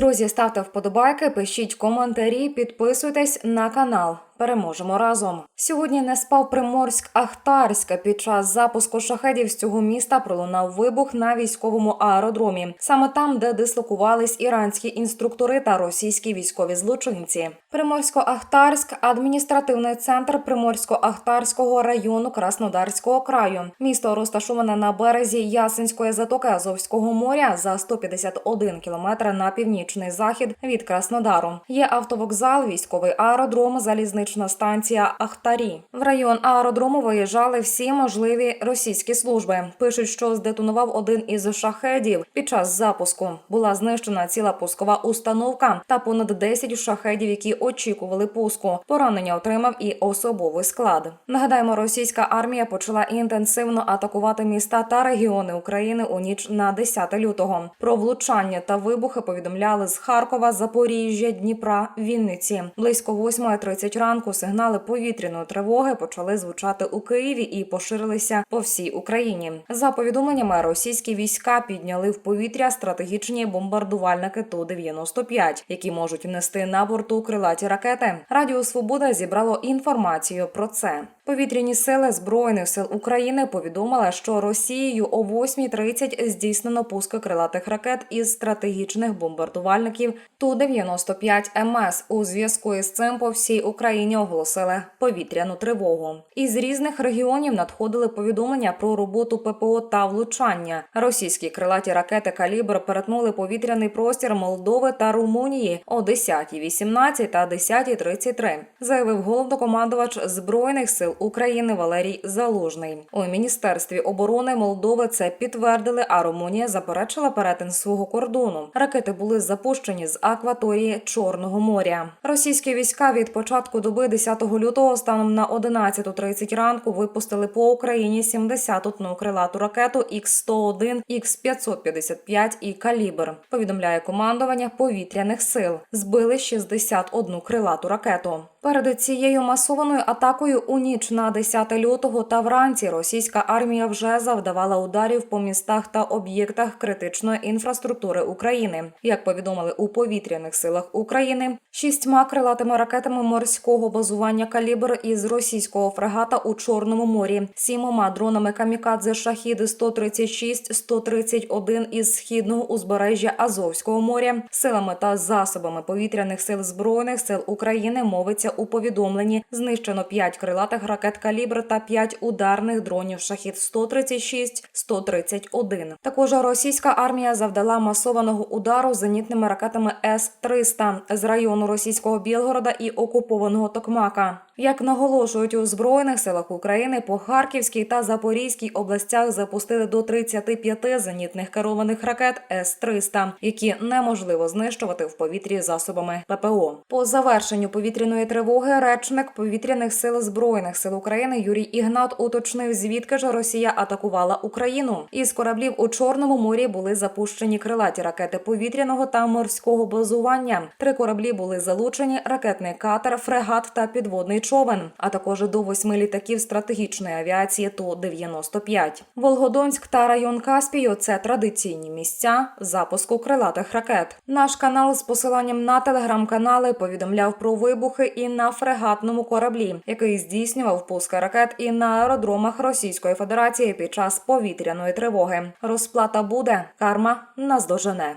Друзі, ставте вподобайки, пишіть коментарі, підписуйтесь на канал. Переможемо разом. Сьогодні не спав Приморськ-Ахтарська. Під час запуску шахедів з цього міста пролунав вибух на військовому аеродромі, саме там, де дислокувались іранські інструктори та російські військові злочинці. Приморсько-Ахтарськ адміністративний центр Приморсько-Ахтарського району Краснодарського краю. Місто розташоване на березі Ясенської затоки Азовського моря за 151 кілометр на північний захід від Краснодару. Є автовокзал, військовий аеродром, залізнична станція Ахтарі. В район аеродрому виїжджали всі можливі російські служби. Пишуть, що здетонував один із шахедів під час запуску. Була знищена ціла пускова установка та понад 10 шахедів, які очікували пуску. Поранення отримав і особовий склад. Нагадаємо, російська армія почала інтенсивно атакувати міста та регіони України у ніч на 10 лютого. Про влучання та вибухи повідомляли з Харкова, Запоріжжя, Дніпра, Вінниці. Близько 8.30 ранку сигнали повітряної тривоги почали звучати у Києві і поширилися по всій Україні. За повідомленнями, російські війська підняли в повітря стратегічні бомбардувальники Ту-95, які можуть внести на борту крилаті ракети. Радіо Свобода зібрало інформацію про це. Повітряні сили збройних сил України повідомили, що Росією о 8.30 здійснено пуски крилатих ракет із стратегічних бомбардувальників Ту-95 МС. У зв'язку із цим по всій Україні оголосили повітряну тривогу. Із різних регіонів надходили повідомлення про роботу ППО та влучання. Російські крилаті ракети калібр перетнули повітряний простір Молдови та Румунії о 10.18 та 10.33, заявив головнокомандувач збройних сил України Валерій Залужний. У міністерстві оборони Молдови це підтвердили, а Румунія заперечила перетин свого кордону. Ракети були запущені з акваторії Чорного моря. Російські війська від початку доби 10 лютого станом на 11.30 ранку випустили по Україні 71 крилату ракету Х-101, Х-555 і «Калібр», повідомляє командування повітряних сил. Збили 61 крилату ракету. Перед цією масованою атакою у ніч на 10 лютого та вранці російська армія вже завдавала ударів по містах та об'єктах критичної інфраструктури України. Як повідомили у повітряних силах України, шістьма крилатими ракетами морського базування калібр із російського фрегата у Чорному морі, сімома дронами камікадзе шахіди 136 131 із східного узбережжя Азовського моря, силами та засобами повітряних сил збройних сил України мовиться у повідомленні. Знищено 5 крилатих ракет калібр та 5 ударних дронів шахід 136 131 Також російська армія завдала масованого удару зенітними ракетами С-300 з району російського Білгорода і окупованого Токмака. Як наголошують у збройних силах України, по Харківській та Запорізькій областях запустили до 35 зенітних керованих ракет С-300, які неможливо знищувати в повітрі засобами ППО. По завершенню повітряної тривоги речник повітряних сил збройних сил України Юрій Ігнат уточнив, звідки ж Росія атакувала Україну. Із кораблів у Чорному морі були запущені крилаті ракети повітряного та морського базування. Три кораблі були залучені: ракетний катер, фрегат та підводний човен, а також до восьми літаків стратегічної авіації Ту-95. Волгодонськ та район Каспію це традиційні місця запуску крилатих ракет. Наш канал з посиланням на телеграм-канали повідомляв про вибухи і на фрегатному кораблі, який здійснював пуски ракет і на аеродромах Російської Федерації під час повітряної тривоги. Розплата буде, карма наздожене.